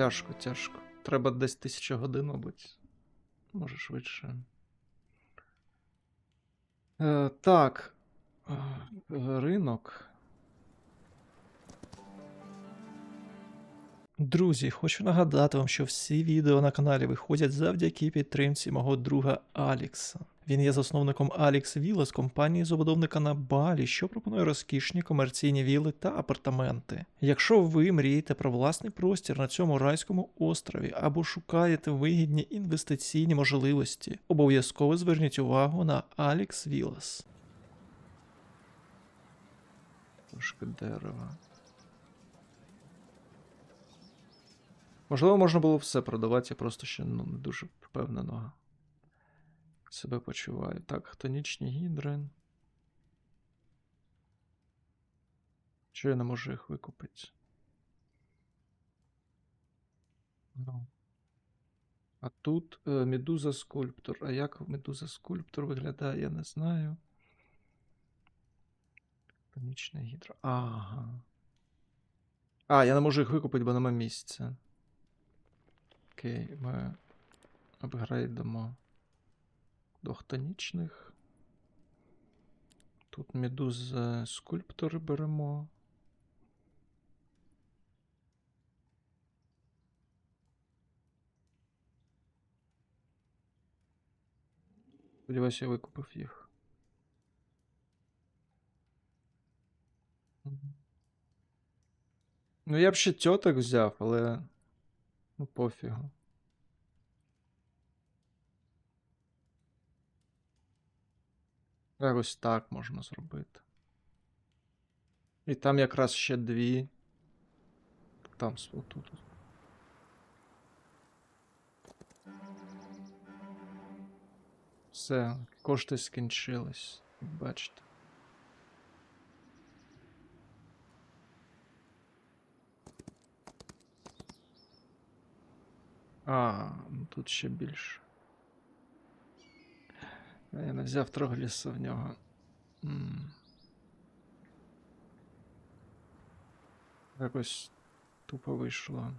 Тяжко, тяжко. Треба десь тисяча годин, мабуть. Може швидше. Е, так. Е, Ринок. Друзі, хочу нагадати вам, що всі відео на каналі виходять завдяки підтримці мого друга Алікса. Він є засновником Villa з компанії забудовника на Балі, що пропонує розкішні комерційні віли та апартаменти. Якщо ви мрієте про власний простір на цьому райському острові або шукаєте вигідні інвестиційні можливості, обов'язково зверніть увагу на Alex Villas. Трошки дерева. Можливо, можна було все продавати, я просто ще ну, не дуже впевнено себе почуваю. Так, хтонічні гідри. Що я не можу їх викупити? Ну. А тут е, медуза скульптор. А як медуза скульптор виглядає, я не знаю. Хтонічна гідра. Ага. А, я не можу їх викупити, бо нема місця. Окей, ми апгрейдимо до хтонічних. Тут медуз скульптори беремо. Сподіваюся, я викупив їх. Ну, я б ще тьоток взяв, але. Ну, пофігу. Якось так можна зробити. І там якраз ще дві. Там отут. Все, кошти скінчились. Бачите. А, ну тут ще більше. Я не взяв трогліса в нього. Якось тупо вийшло.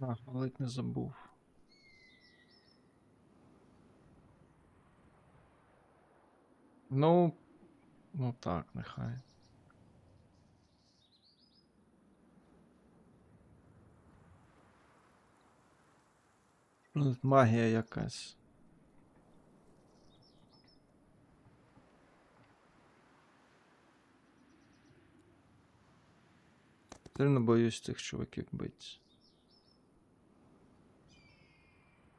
А, ледь не забув. Ну, ну так, нехай. Ну, магія якась. Сильно боюсь цих чуваків бити.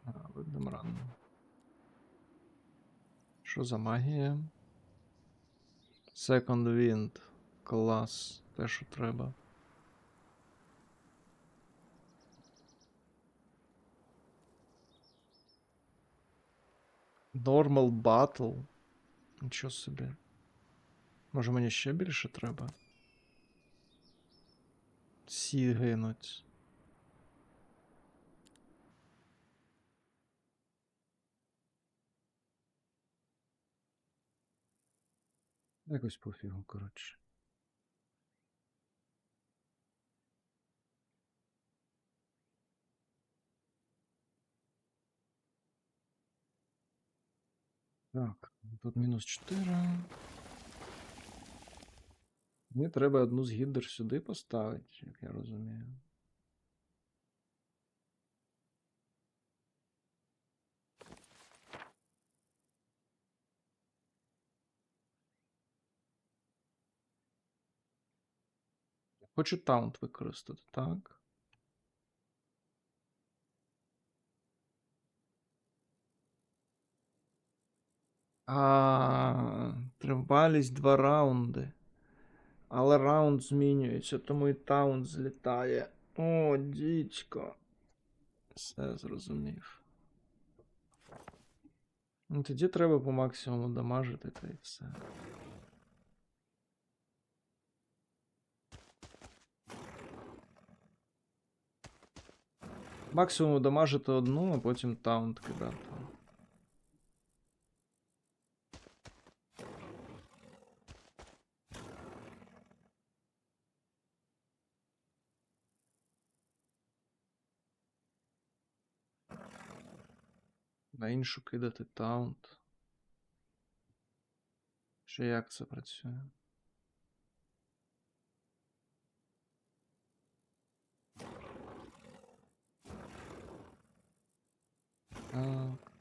А, видно рано. Що за магія? Second Wind. Клас. Те, що треба. Normal Battle. Нічого собі. Може мені ще більше треба? Всі гинуть. Якось пофігу, коротше. Так, тут мінус 4. Мені треба одну з гідр сюди поставити, як я розумію. Хочу таунт використати, так. А, тривалість два раунди. Але раунд змінюється, тому і таунт злітає. О, дідько. Все зрозумів. Ну, тоді треба по максимуму дамажити та і все. Максимум дамажити одну, а потім таунт кидати. На іншу кидати таунт. Ще як це працює? Так.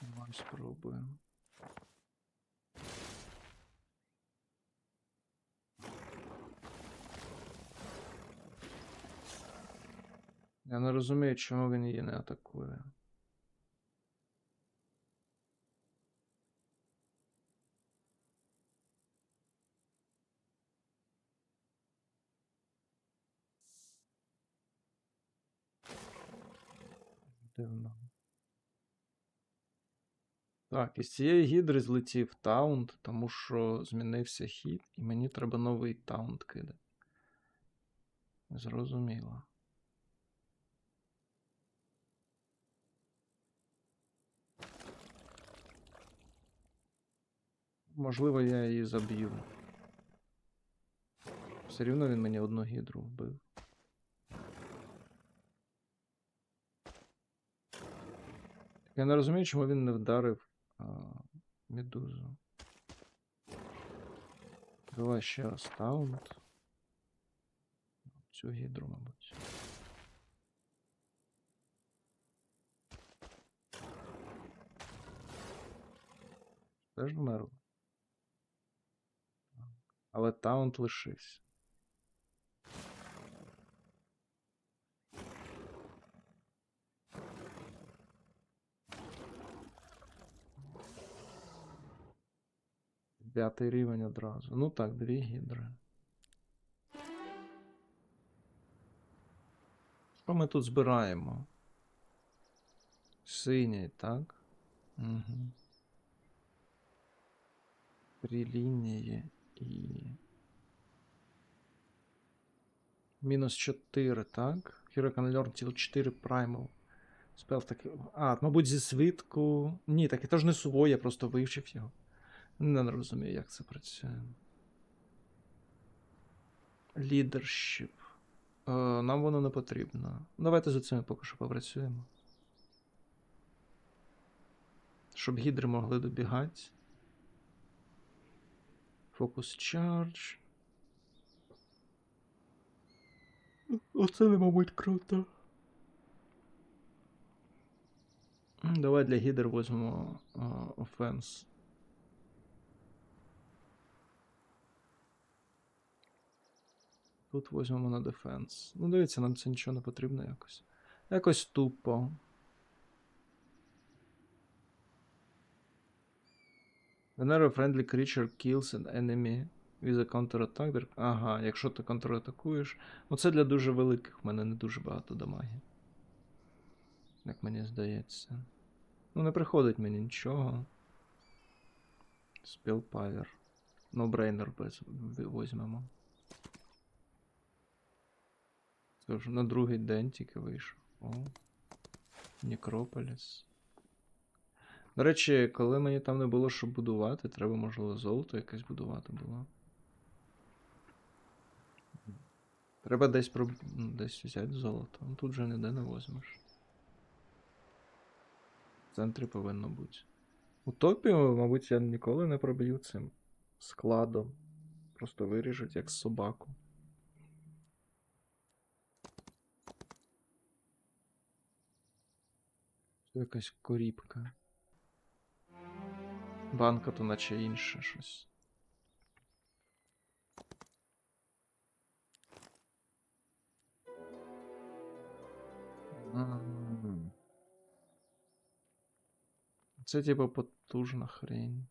Давай спробуємо. Я не розумію, чому він її не атакує. Дивно. Так, із цієї гідри злетів таунт, тому що змінився хід, і мені треба новий таунт кидати. Зрозуміло. Можливо, я її заб'ю. Все рівно він мені одну гідру вбив. Я не розумію, чому він не вдарив а, медузу. Давай ще раз таунт. Цю гідру, мабуть. Теж вмерла. Але таунт лишився. П'ятий рівень одразу. Ну так, дві гідри. Що ми тут збираємо? Синій, так? Угу. Три лінії і. Мінус 4, так? Hero can learn till 4 primal. Спел таки. А, мабуть, зі свитку. Ні, так це ж не сувой, я просто вивчив його. Не розумію, як це працює. Leadership. Е, нам воно не потрібно. Давайте за цим поки що попрацюємо. Щоб гідри могли добігати. Focus Charge. Оце не, мабуть, круто. Давай для гідр візьмемо офенс. Тут візьмемо на дефенс. Ну, дивіться, нам це нічого не потрібно якось. Якось тупо. Whenever a friendly creature kills an enemy with a counter-attack. there- Ага, якщо ти контратакуєш. Ну це для дуже великих, в мене не дуже багато дамаги. Як мені здається. Ну, не приходить мені нічого. Spellpower. No brainer без візьмемо. Це вже на другий день тільки вийшов. О. Некрополіс. До речі, коли мені там не було що будувати, треба, можливо, золото якесь будувати було. Треба десь проб... ну, десь взяти золото. Ну тут же ніде не возьмеш. В центрі повинно бути. Утопію, мабуть, я ніколи не проб'ю цим складом. Просто виріжуть як собаку. Це якась коріпка. Банка то наче інше щось. Це типа потужна хрень.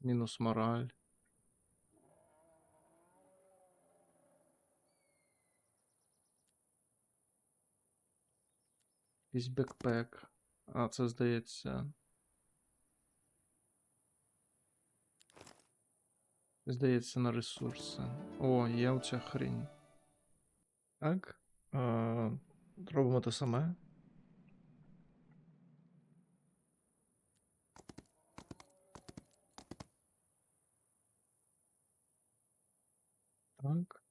Мінус мораль. Якийсь бекпек. А, це здається. Здається, на ресурси. О, є оця хрень. Так. Е, робимо те саме. Так.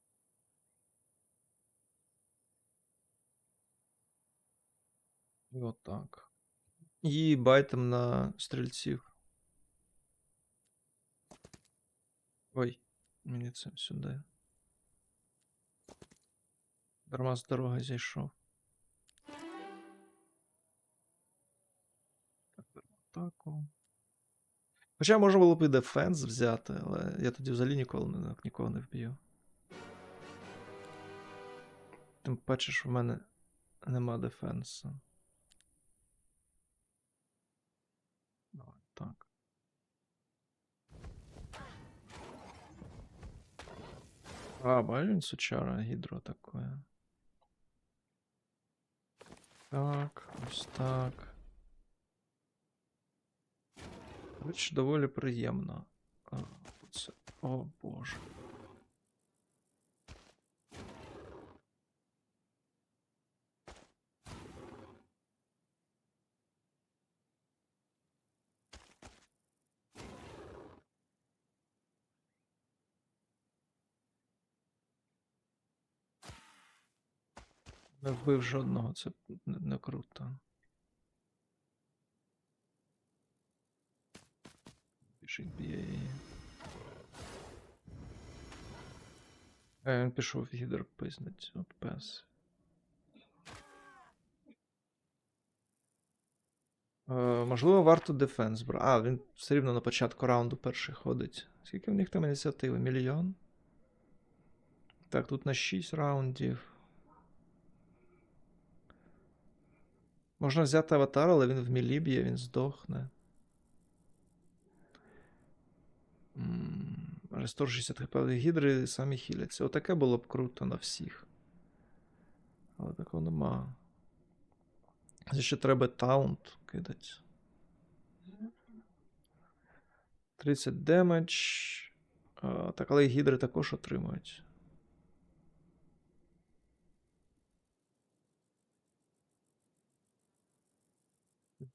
І отак. І байтем на стрільців. Ой, мені це сюди. Дарма з дороги зійшов. Атаку. Хоча можна було б і дефенс взяти, але я тоді взагалі ніколи не, нікого не вб'ю. Тим паче, що в мене нема дефенсу. так. А, бачиш, він сучара гідро такое. Так, ось так. Коротше, доволі приємно. А, це... О боже. Не вбив жодного, це не, круто. Біжить б'є її. Е, він пішов гідр пизнить, от пес. Е, можливо, варто дефенс брати. А, він все рівно на початку раунду перший ходить. Скільки в них там ініціативи? Мільйон? Так, тут на 6 раундів. Можна взяти аватар, але він в мілі він здохне. Рестор 60 хп, але гідри самі хіляться. Отаке було б круто на всіх. Але такого нема. Ще треба таунт кидати. 30 демедж. Так, але і гідри також отримують.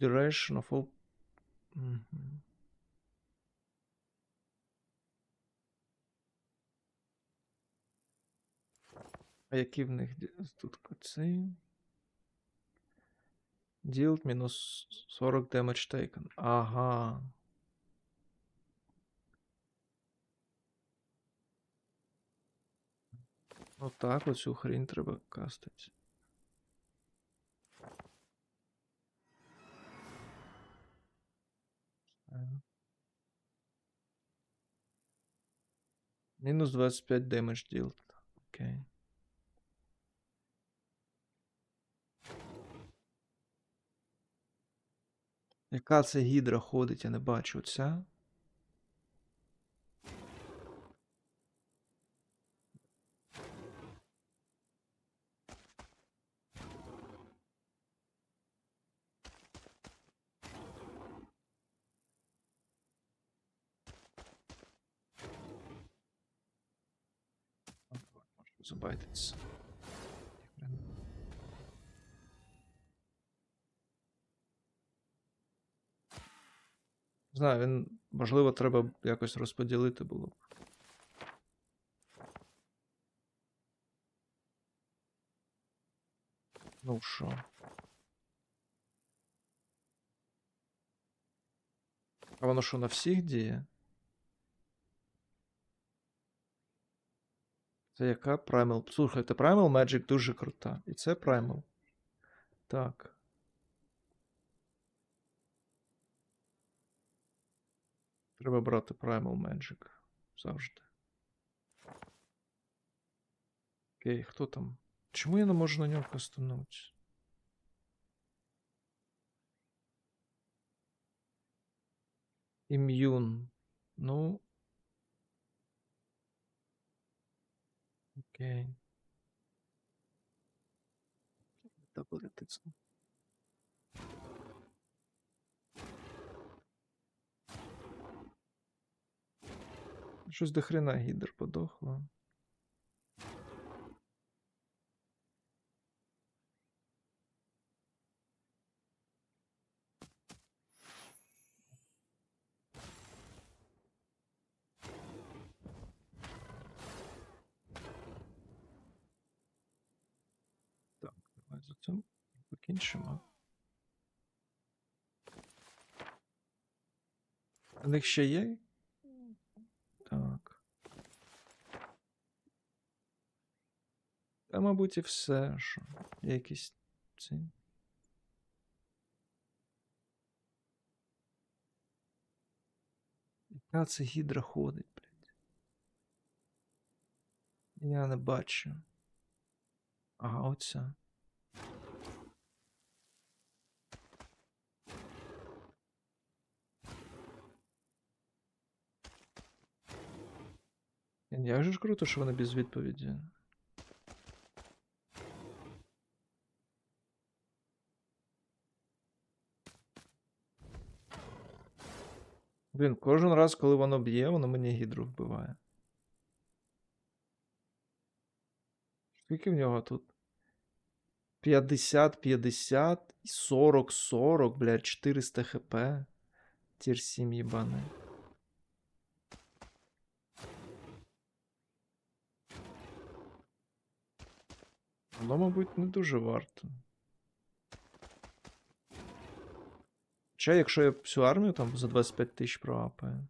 Duration of all. Мгм. А які в них тут коці? Dealt мінус 40 damage taken. Ага. Ну так, оцю хрінь треба кастити. Мінус 25 damage dealt. Окей. Яка це гідра ходить, я не бачу. Ця? Може Не знаю, він, можливо, треба якось розподілити було б. Ну що? А воно що на всіх діє? Це яка Primal? Слухайте, Primal Magic дуже крута. І це Primal. Так. Треба брати Primal Magic. Завжди. Окей, хто там? Чому я не можу на нього кастанути? Ім'юн. Ну. Окей. Добре, тисну. Щось до хрена гідр подохло. Цим покінчимо. У них ще є? Так. Та, мабуть, і все, що є якісь ці. Яка це гідра ходить, блядь? Я не бачу. Ага, оця. Як же ж круто, що вони без відповіді. Блін, кожен раз, коли воно б'є, воно мені гідру вбиває. Скільки в нього тут? 50, 50, 40, 40, блядь, 400 хп. Тір 7 їбаний. Воно, мабуть, не дуже варто. Хоча, якщо я всю армію там за 25 тисяч проапаю.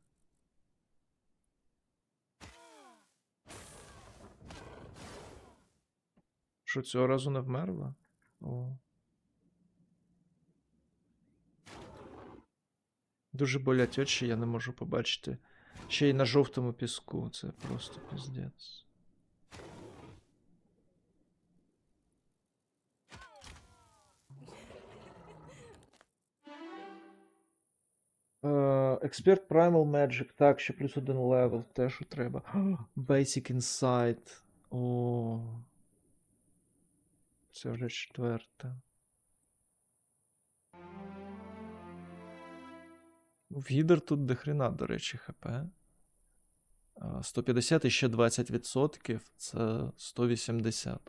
Що цього разу не вмерла? О. Дуже болять очі, я не можу побачити. Ще й на жовтому піску. Це просто піздець. Експерт Primal Magic, так, ще плюс один левел, те, що треба. Basic Insight. О. Це вже четверте. В Гідер тут дохрена, до речі, ХП. 150 і ще 20%. Це 180.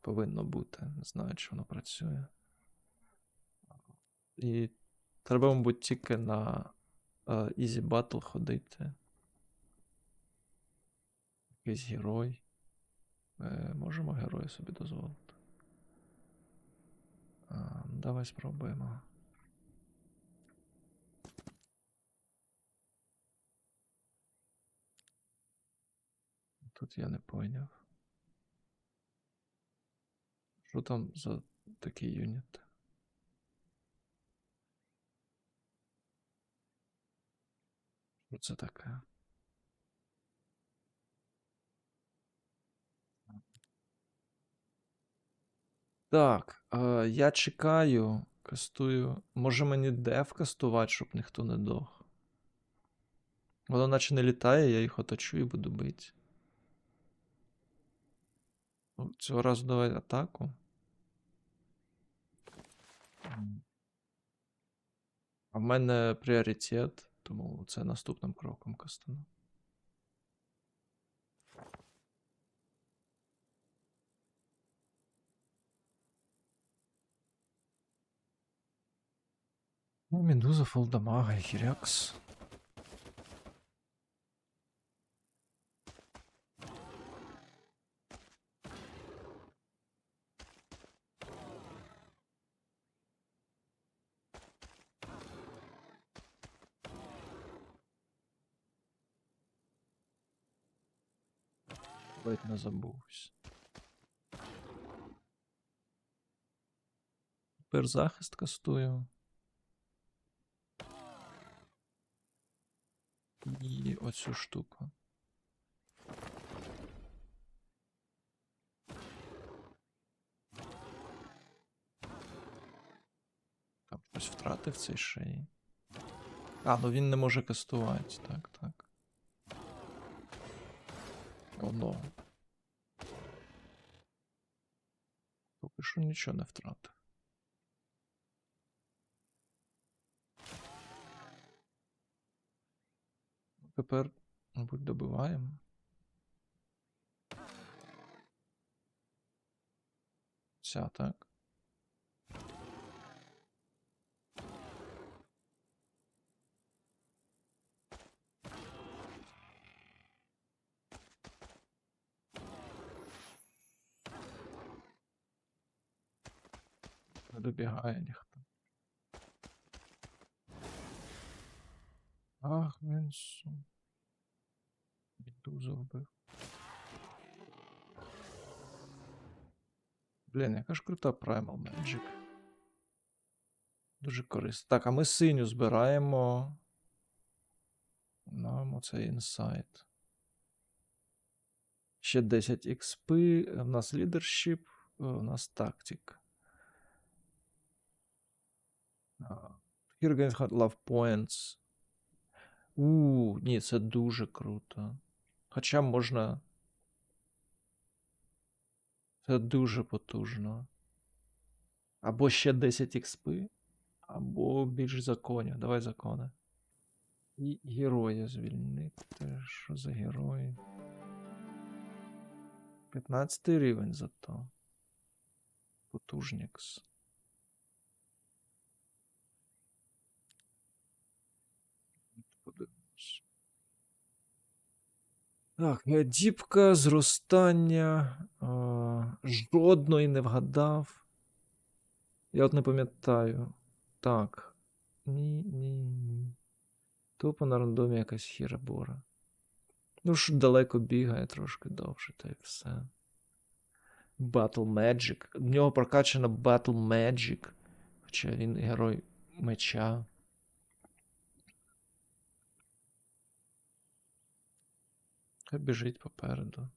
Повинно бути. Не знаю, чи воно працює. І треба, мабуть, тільки на е, Easy Battle ходити. Якийсь герой. Е, можемо героя собі дозволити. А, давай спробуємо. Тут я не поняв. Що там за такий юніт? Що це таке? Так, е, я чекаю, кастую. Може мені деф кастувати, щоб ніхто не дох. Воно наче не літає, я їх оточу і буду бити. Ну, Цього разу давай атаку. А в мене пріоритет, тому це наступним кроком кастану. Ну, Медуза, фолдамага і Хірякс. Ледь не забувся. Тепер захист кастую. І оцю штуку. Там щось втратив цей шеї. А, ну він не може кастувати. Так, так. Оно. Поки що нічого не втратив. Тепер, мабуть, добиваємо. Ця, так. Не добігає ніхто. Ах, він су. Медузу вбив. Блін, яка ж крута Primal Magic. Дуже корисно. Так, а ми синю збираємо. Нам оцей інсайт. Ще 10 XP. У нас leadership, у нас тактик. Here gains hard love points. У, ні, це дуже круто. Хоча можна. Це дуже потужно. Або ще 10 XP, або більш законів. Давай закони. І героя звільнити. Що за герої? 15 рівень зато. Потужнікс. Так, е, діпка, зростання. А, жодної не вгадав. Я от не пам'ятаю. Так. Ні, ні, ні. Тупо на рандомі якась хірабора. Ну ж далеко бігає трошки довше, та й все. Battle Magic. В нього прокачана Battle Magic. Хоча він герой меча. Хай біжить попереду.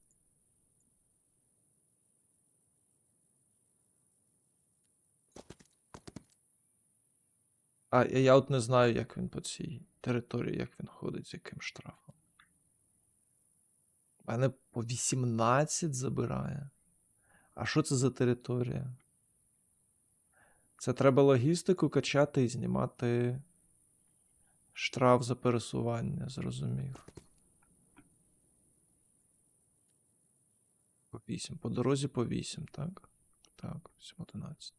А я от не знаю, як він по цій території, як він ходить, з яким штрафом. У мене по 18 забирає. А що це за територія? Це треба логістику качати і знімати штраф за пересування, зрозумів. По 8. По дорозі по 8, так? Так, 7-11.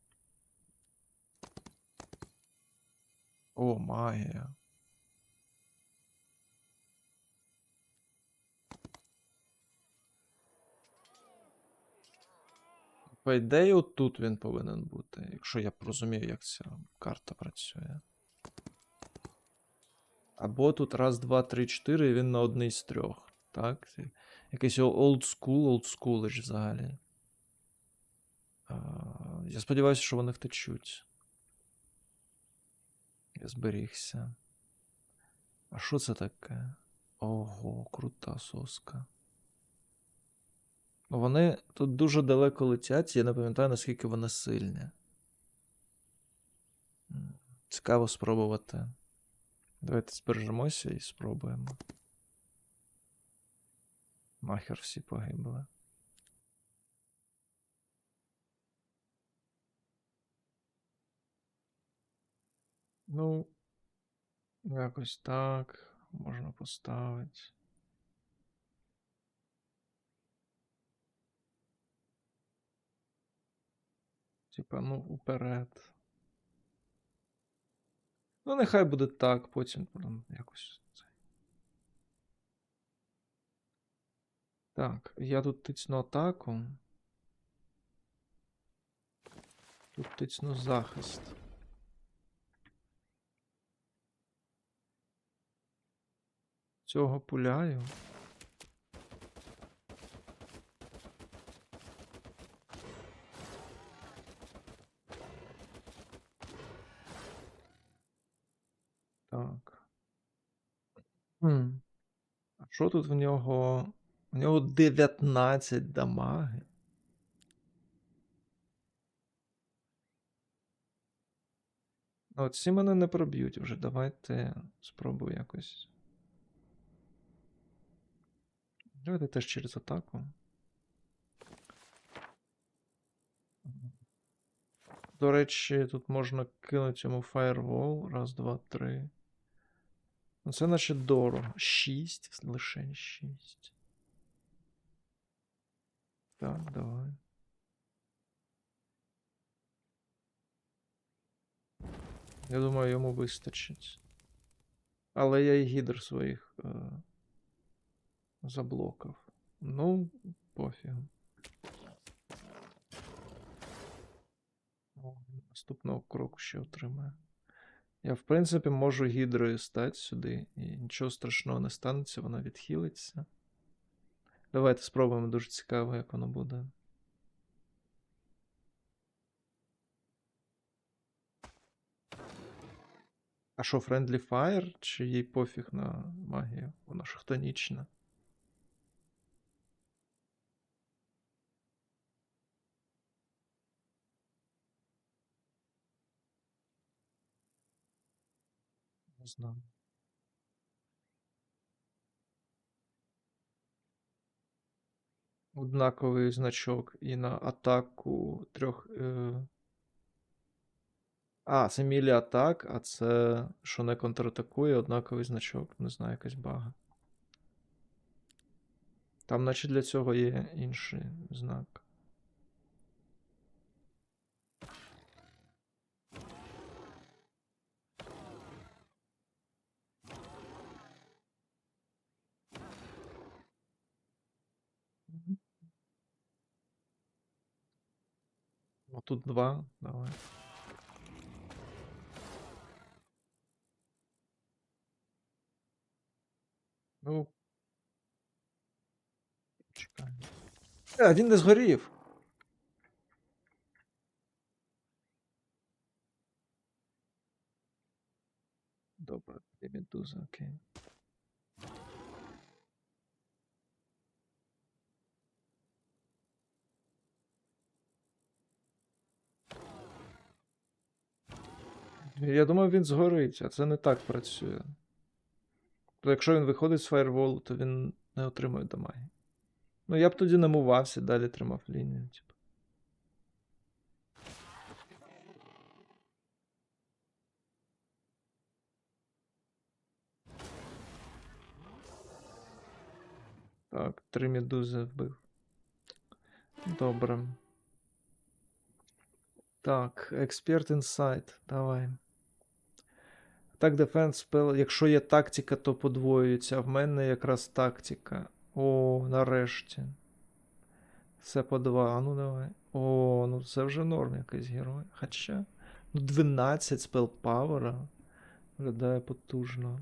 О, магія. По ідеї, отут він повинен бути, якщо я розумію, як ця карта працює. Або тут раз, два, три, чотири, і він на одній з трьох. Так? Якийсь old school взагалі. Я сподіваюся, що вони втечуть. Я зберігся. А що це таке? Ого, крута соска. Ну, Вони тут дуже далеко летять, я не пам'ятаю, наскільки вони сильні. Цікаво спробувати. Давайте збережемося і спробуємо. Нахер всі погибли. Ну, якось так можна поставити. Типа, ну, уперед. Ну, нехай буде так, потім будемо якось. Так, я тут тицну атаку. Тут тицну захист. Цього пуляю. Так. Хм. А що тут в нього? У нього 19 дамаги. Ну, От ці мене не проб'ють вже. Давайте спробую якось. Давайте теж через атаку. До речі, тут можна кинути йому фаєрвол. Раз, два, три. Ну, це наче дорого. 6, лише 6. Так, давай. Я думаю, йому вистачить. Але я і гідр своїх е, заблокав. Ну, пофігу. О, наступного кроку ще отримає. Я, в принципі, можу гідрою стати сюди, і нічого страшного не станеться, вона відхилиться. Давайте спробуємо, дуже цікаво, як воно буде. А що, Friendly Fire? Чи їй пофіг на магію? Вона ж хтонічна. Не знаю. Однаковий значок і на атаку трьох. Е... А, це мілі атак, а це, що не контратакує, однаковий значок. Не знаю, якась бага. Там, наче для цього є інший знак. тут два, давай. Ну. Чекай. Е, він не згорів. Добре, дві медузи, окей. Я думав, він згорить, а це не так працює. То якщо він виходить з фаєрволу, то він не отримує дамаги. Ну, я б тоді намувався, далі тримав лінію. Типу. Так, три медузи вбив. Добре. Так, Expert Insight, давай. Так, Defense спел. Якщо є тактика, то подвоюється. В мене якраз тактика. О, нарешті. Все по два. А ну давай. О, ну це вже норм якийсь герой. Хоча. Ну, 12 спел павера. Виглядає потужно.